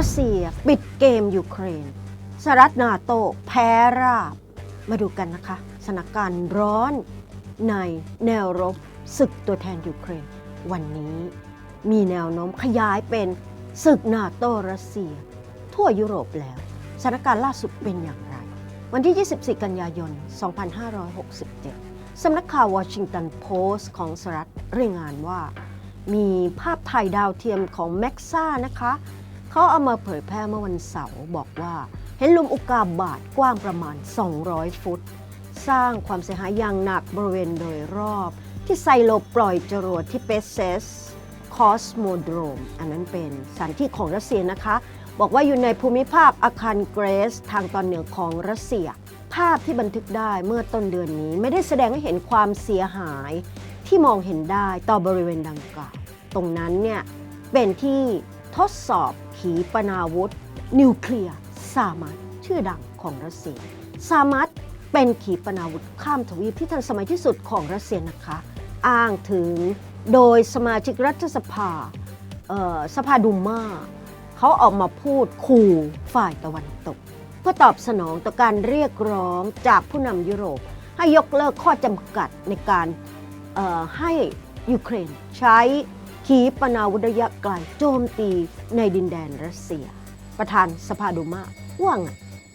รัสเซียปิดเกมยูเครนสหรัฐนาโตแพ้ราบ มาดูกันนะคะสถานการณ์ร้อนในแนวรบศึกตัวแทนยูเครน วันนี้มีแนวโน้มขยายเป็นศึกนาโตรัสเซีย ทั่วยุโรปแล้วสถานการณ์ล่าสุดเป็นอย่างไร วันที่ 24 กันยายน 2567 สำนักข่าววอชิงตันโพสต์ของสหรัฐรายงานว่า มีภาพถ่ายดาวเทียมของแม็กซ่านะคะ เขาเอามาเผยแพร่เมื่อวันเสาร์บอกว่าเห็นลุมอุกกาบาตกว้างประมาณ 200 ฟุต สร้างความเสียหายอย่างหนักบริเวณโดยรอบ ที่ไซโลปล่อยจรวดที่เปเซสคอสโมโดรมอันนั้นเป็นสถานที่ของรัสเซียนะคะ บอกว่าอยู่ในภูมิภาคอาคารเกรส ทางตอนเหนือของรัสเซีย ภาพที่บันทึกได้เมื่อต้นเดือนนี้ไม่ได้แสดงให้เห็นความเสียหาย ที่มองเห็นได้ต่อบริเวณดังกล่าว ตรงนั้นเนี่ยเป็นที่ทดสอบ ขีปนาวุธ นิวเคลียร์ซามัตชื่อดังของรัสเซียซามัตเป็นขีปนาวุธข้ามทวีปที่ทันสมัยที่สุดของรัสเซียนะคะ อ้างถึงโดยสมาชิกรัฐสภาสภาดูมาเขาออกมาพูดขู่ฝ่ายตะวันตก เพื่อตอบสนองต่อการเรียกร้องจากผู้นำยุโรป ให้ยกเลิกข้อจำกัดในการให้ยูเครนใช้ ขีปนาวุธระยะไกลโจมตีในดินแดนรัสเซีย ประธานสภาดูมาว่าไง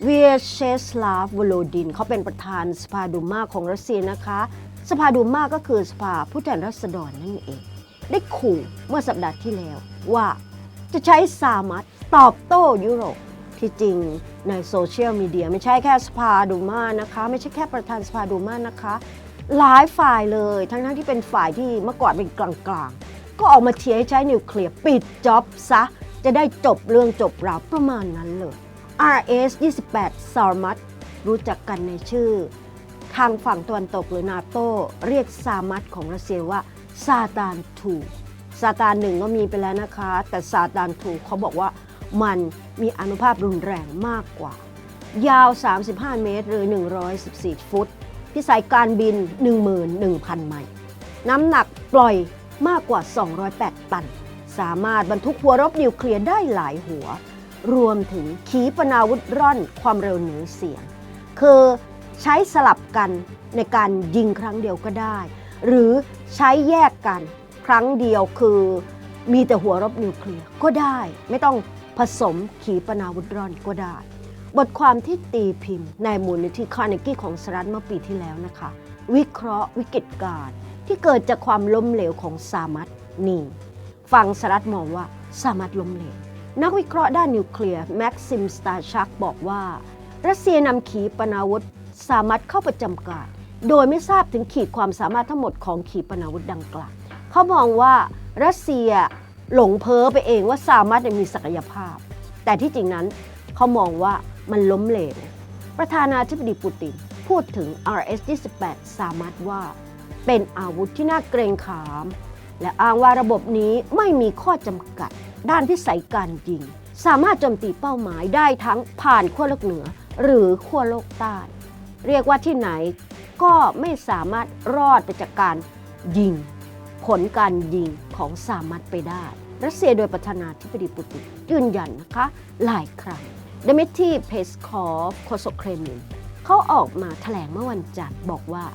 เวียเชสลาฟวโลดิน เขาเป็นประธานสภาดูมาของรัสเซียนะคะ สภาดูมาก็คือสภาผู้แทนราษฎรนั่นเอง ได้ขู่เมื่อสัปดาห์ที่แล้วว่าจะใช้สามัตตอบโต้ยุโรปที่จริงในโซเชียลมีเดียไม่ใช่แค่สภาดูมานะคะ ไม่ใช่แค่ประธานสภาดูมานะคะ หลายฝ่ายเลยทั้งๆที่เป็นฝ่ายที่เมื่อก่อนเป็นกลางๆ ก็ออกมาเชียร์ให้ใช้นิวเคลียร์ปิดจ็อบซะ จะได้จบเรื่องจบราวประมาณนั้นเลย RS 28 s a r m a t รู้จักกันในชื่อ ทางฝั่งตะวันตกหรือนาโตเรียกซามัตของรัสเซียว่าซาตานทูซาตานหนึ่งก็มีไปแล้วนะคะ แต่ซาตานทูเขาบอกว่ามันมีอนุภาพรุนแรงมากกว่า ยาว 35 เมตร หรือ 114 ฟุต พิสัยการบิน 11,000 ไมล์ น้ำหนักปล่อย มากกว่า 208 ตัน สามารถบรรทุกหัวรบนิวเคลียร์ได้หลายหัว รวมถึงขีปนาวุธร่อนความเร็วเหนือเสียง คือใช้สลับกันในการยิงครั้งเดียวก็ได้ หรือใช้แยกกันครั้งเดียวคือมีแต่หัวรบนิวเคลียร์ก็ได้ ไม่ต้องผสมขีปนาวุธร่อนก็ได้ บทความที่ตีพิมพ์ในมูลนิธิคาร์เนกี้ของสหรัฐเมื่อปีที่แล้วนะคะ วิเคราะห์วิกฤตการณ์ ที่เกิดจากความล้มเหลวของสามัตนี่ฝั่งสหรัฐมองว่าสามัตล้มเหลว นักวิเคราะห์ด้านนิวเคลียร์แม็กซิมสตาชักบอกว่า รัสเซียนำขีปนาวุธสามารถเข้าประจำการ โดยไม่ทราบถึงขีดความสามารถทั้งหมดของขีปนาวุธดังกล่าวเขามองว่ารัสเซียหลงเพ้อไปเองว่าสามารถมีศักยภาพ แต่ที่จริงนั้นเขามองว่ามันล้มเหลวประธานาธิบดีปูตินพูดถึง RS-28 สามารถว่า เป็นอาวุธที่น่าเกรงขาม และอ้างว่าระบบนี้ไม่มีข้อจำกัด ด้านพิสัยการยิง สามารถโจมตีเป้าหมายได้ทั้งผ่านขั้วโลกเหนือ หรือขั้วโลกใต้ เรียกว่าที่ไหนก็ไม่สามารถรอดไปจากการยิง ผลการยิงของสามัตไปได้รัสเซียโดยประธานาธิบดีปูตินยืนยันนะคะหลายครั้งเดมิทีเพสคอฟโฆษกเครมลินเขาออกมาแถลงเมื่อวันจันทร์บอกว่า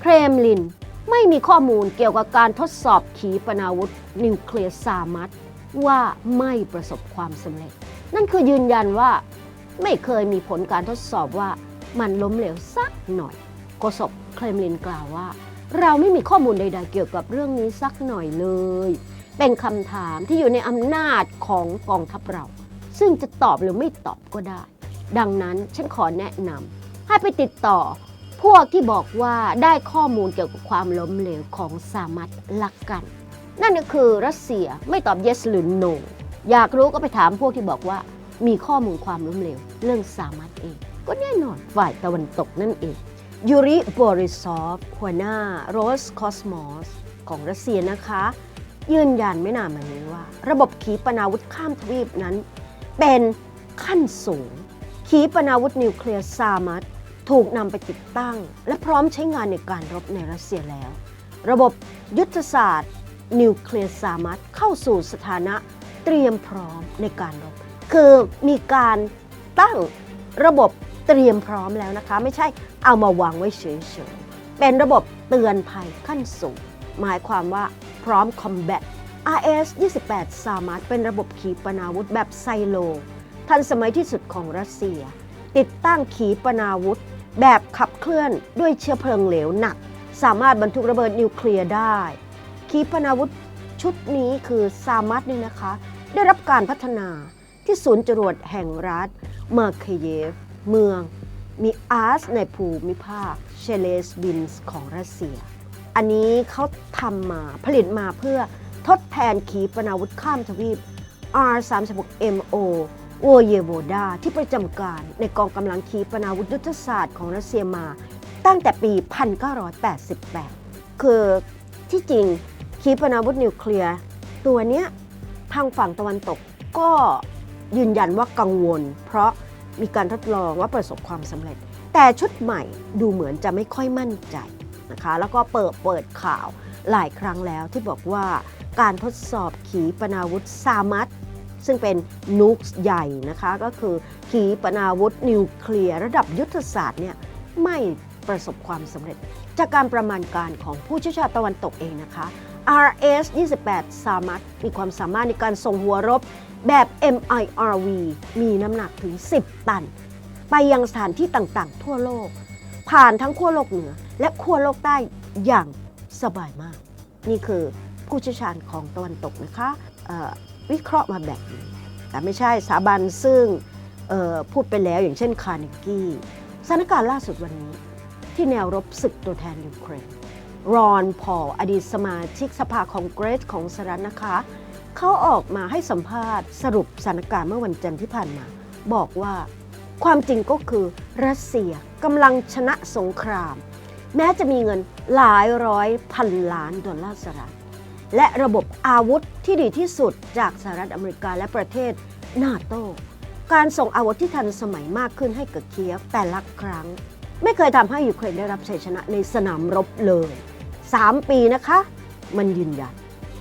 เครมลิน ไม่มีข้อมูลเกี่ยวกับการทดสอบขีปนาวุธ นิวเคลียร์สามัตว่าไม่ประสบความสำเร็จ นั่นคือยืนยันว่าไม่เคยมีผลการทดสอบว่ามันล้มเหลวสักหน่อยโฆษกเครมลินกล่าวว่า เราไม่มีข้อมูลใด ๆ เกี่ยวกับเรื่องนี้สักหน่อยเลย เป็นคำถามที่อยู่ในอำนาจของกองทัพเรา ซึ่งจะตอบหรือไม่ตอบก็ได้ ดังนั้นฉันขอแนะนำให้ไปติดต่อ พวกที่บอกว่าได้ข้อมูลเกี่ยวกับความล้มเหลวของสามัตลักกัน นั่นก็คือรัสเซียไม่ตอบ yes หรือ no อยากรู้ก็ไปถามพวกที่บอกว่ามีข้อมูลความล้มเหลวเรื่องสามัตเอง ก็แน่นอนฝ่ายตะวันตกนั่นเองยูริบอริซอฟหัวหน้าโรสคอสมอสของรัสเซียนะคะ ยืนยันไม่นานมานี้ว่า ระบบขีปนาวุธข้ามทวีปนั้น เป็นขั้นสูง ขีปนาวุธนิวเคลียร์ซามัต ถูกนำไปติดตั้ง และพร้อมใช้งานในการรบในรัสเซียแล้ว ระบบยุทธศาสตร์ นิวเคลียร์ซามัตเข้าสู่สถานะเตรียมพร้อมในการรบ คือมีการตั้งระบบเตรียมพร้อมแล้วนะคะ ไม่ใช่เอามาวางไว้เฉยๆ เป็นระบบเตือนภัยขั้นสูง หมายความว่าพร้อมคอมแบท RS 28 สามารถเป็นระบบขีปนาวุธแบบไซโล ทันสมัยที่สุดของรัสเซีย ติดตั้งขีปนาวุธ แบบขับเคลื่อนด้วยเชื้อเพลิงเหลวหนัก สามารถบรรทุกระเบิดนิวเคลียร์ได้ ขีปนาวุธชุดนี้คือซามัตนี่นะคะ ได้รับการพัฒนาที่ศูนย์จรวดแห่งรัฐเมอร์เคเยฟ เมืองมีอาร์สในภูมิภาคเชเลสบินส์ของรัสเซีย อันนี้เขาทำมาผลิตมาเพื่อทดแทนขีปนาวุธข้ามทวีป R36MO โวเยโวดาที่ประจำการในกองกำลังขีปนาวุธยุทธศาสตร์ของรัสเซียมาตั้งแต่ปี 1988 คือที่จริงขีปนาวุธนิวเคลียร์ตัวเนี้ยทางฝั่งตะวันตกก็ยืนยันว่ากังวล เพราะมีการทดลองว่าประสบความสำเร็จ แต่ชุดใหม่ดูเหมือนจะไม่ค่อยมั่นใจนะคะแล้วก็เปิดเปิดข่าวหลายครั้งแล้วที่บอกว่าการทดสอบขีปนาวุธซามัต ซึ่งเป็นนูคใหญ่นะคะ ก็คือขีปนาวุธนิวเคลียร์ระดับยุทธศาสตร์เนี่ยไม่ประสบความสำเร็จ จากการประมาณการของผู้เชี่ยวชาญตะวันตกเองนะคะ RS 28 สามารถมีความสามารถในการส่งหัวรบแบบ MIRV มีน้ำหนักถึง 10 ตัน ไปยังสถานที่ต่างๆ ทั่วโลก ผ่านทั้งขั้วโลกเหนือ และขั้วโลกใต้อย่างสบายมาก นี่คือผู้เชี่ยวชาญของตะวันตกนะคะ วิเคราะห์มาแบบนี้แต่ไม่ใช่สถาบันซึ่งพูดไปแล้วอย่างเช่นคาร์เนกี้สถานการณ์ล่าสุดวันนี้ที่แนวรบศึกตัวแทนยูเครนรอนพอลอดีตสมาชิกสภาคองเกรสของสหรัฐนะคะ เขาออกมาให้สัมภาษณ์สรุปสถานการณ์เมื่อวันจันทร์ที่ผ่านมา บอกว่าความจริงก็คือรัสเซียกำลังชนะสงคราม แม้จะมีเงินหลายร้อยพันล้านดอลลาร์สหรัฐ และระบบอาวุธที่ดีที่สุดจากสหรัฐอเมริกาและประเทศนาโต การส่งอาวุธที่ทันสมัยมากขึ้นให้กับเคียฟแต่ละครั้ง ไม่เคยทำให้ยูเครนได้รับชัยชนะในสนามรบเลย 3 ปีนะคะ มันยืนยัน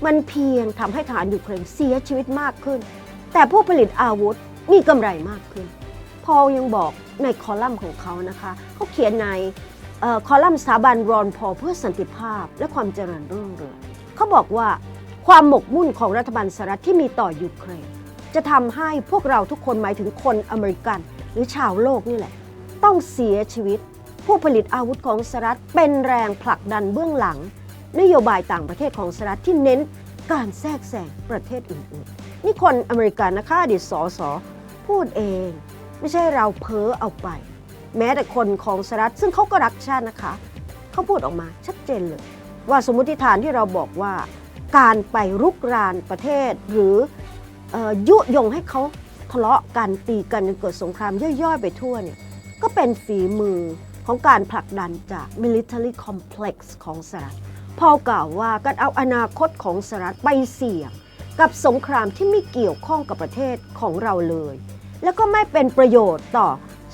มันเพียงทำให้ฐานยูเครนเสียชีวิตมากขึ้น แต่ผู้ผลิตอาวุธมีกำไรมากขึ้น พอยังบอกในคอลัมน์ของเขานะคะ เขาเขียนในออคอลัมน์สถาบันรอนพอเพื่อสันติภาพและความเจริญรุ่งเรือง เขาบอกว่าความหมกมุ่นของรัฐบาลสหรัฐที่มีต่อยูเครนจะทำให้พวกเราทุกคนหมายถึงคนอเมริกัน หรือชาวโลกนี่แหละ ต้องเสียชีวิต ผู้ผลิตอาวุธของสหรัฐเป็นแรงผลักดันเบื้องหลัง นโยบายต่างประเทศของสหรัฐที่เน้นการแทรกแซงประเทศอื่นๆ นี่คนอเมริกันนะคะอดีตสอสอพูดเอง ไม่ใช่เราเพ้อเอาไป แม้แต่คนของสหรัฐซึ่งเขาก็รักชาตินะคะ เขาพูดออกมาชัดเจนเลย ว่าสมมติฐานที่เราบอกว่า การไปรุกรานประเทศ หรืออยุยงให้เขาทะเลาะกันตีกันจนเกิดสงครามย่อยๆไปทั่วเนี่ยก็เป็นฝีมือของการผลักดันจาก military complex ของสหรัฐพอกล่าวว่าการเอาอนาคตของสหรัฐไปเสี่ยง กับสงครามที่ไม่เกี่ยวข้องกับประเทศของเราเลย แล้วก็ไม่เป็นประโยชน์ต่อ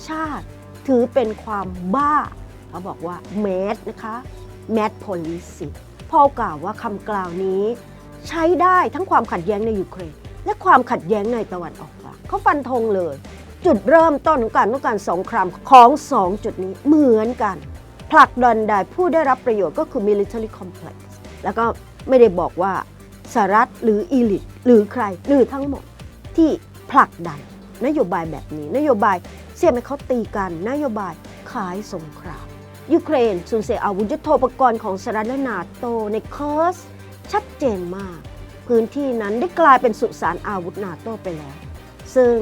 ชาติ ถือเป็นความบ้าเขาบอกว่า mad นะคะ mad policy พอกล่าวว่าคำกล่าวนี้ ใช้ได้ทั้งความขัดแย้งในยูเครน และความขัดแย้งในตะวันออกกลางเขาฟันธงเลย จุดเริ่มต้นของการต้องการสงครามของสองจุดนี้เหมือนกัน ผลักดันได้ผู้ได้รับประโยชน์ก็คือ military complex แล้วก็ไม่ได้บอกว่าสหรัฐหรืออีลิทหรือใครหรือทั้งหมดที่ผลักดันนโยบายแบบนี้ นโยบายเสี่ยงให้เขาตีกันนโยบายขายสงคราม ยูเครนสูญเสียอาวุธยุทโธปกรณ์ของสหรัฐและนาโตในเคิร์สชัดเจนมาก พื้นที่นั้นได้กลายเป็นสุสานอาวุธนาโตไปแล้ว ซึ่ง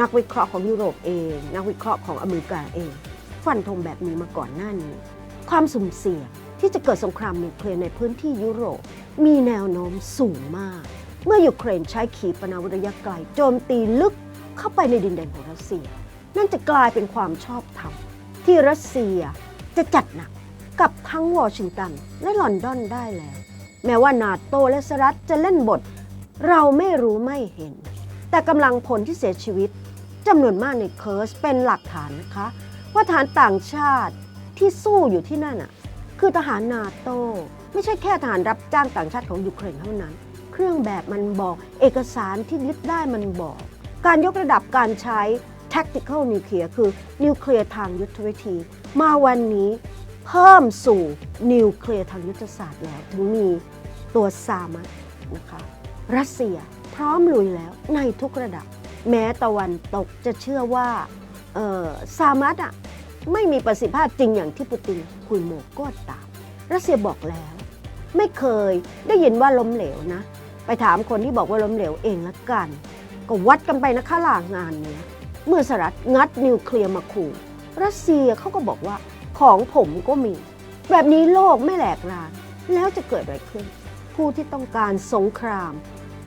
นักวิเคราะห์ของยุโรปเอง นักวิเคราะห์ของอเมริกาเอง ฟันธงแบบนี้มาก่อนหน้านี้ ความสุ่มเสี่ยงที่จะเกิดสงครามนิวเคลียร์ในพื้นที่ยุโรป มีแนวโน้มสูงมาก เมื่อยูเครนใช้ขีปนาวุธระยะไกลโจมตีลึกเข้าไปในดินแดนของรัสเซีย นั่นจะกลายเป็นความชอบธรรมที่รัสเซีย จะจัดหนักกับทั้งวอชิงตันและลอนดอนได้แล้ว แม้ว่านาโตและสหรัฐจะเล่นบท เราไม่รู้ไม่เห็น แต่กำลังพลที่เสียชีวิตจำนวนมากในเคิร์สเป็นหลักฐานนะคะ ว่าทหารต่างชาติที่สู้อยู่ที่นั่นอะคือทหารนาโตไม่ใช่แค่ทหารรับจ้างต่างชาติของยูเครนเท่านั้น เครื่องแบบมันบอกเอกสารที่ยึดได้มันบอก การยกระดับการใช้ tactical nuclear คือนิวเคลียร์ทางยุทธวิธี มาวันนี้เพิ่มสู่นิวเคลียร์ทางยุทธศาสตร์แล้ว ถึงมีตัวซามัสนะคะรัสเซียพร้อมลุยแล้วในทุกระดับ แม้ตะวันตกจะเชื่อว่าซามัสอะไม่มีประสิทธิภาพจริงอย่างที่ปูตินคุยโมก็ตาม รัสเซียบอกแล้ว ไม่เคยได้ยินว่าล้มเหลวนะ ไปถามคนที่บอกว่าล้มเหลวเองละกัน ก็วัดกันไปนะคะหลางงานเนี้ยเมื่อสหรัฐงัดนิวเคลียร์มาขู่ รัสเซียเขาก็บอกว่าของผมก็มี แบบนี้โลกไม่แหลกลาน แล้วจะเกิดอะไรขึ้น ผู้ที่ต้องการสงคราม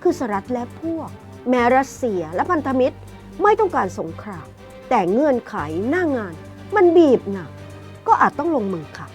คือสหรัฐและพวก แม้รัสเซียและพันธมิตรไม่ต้องการสงคราม แต่เงื่อนไขหน้างาน มันบีบหนักก็อาจต้องลงมือค่ะ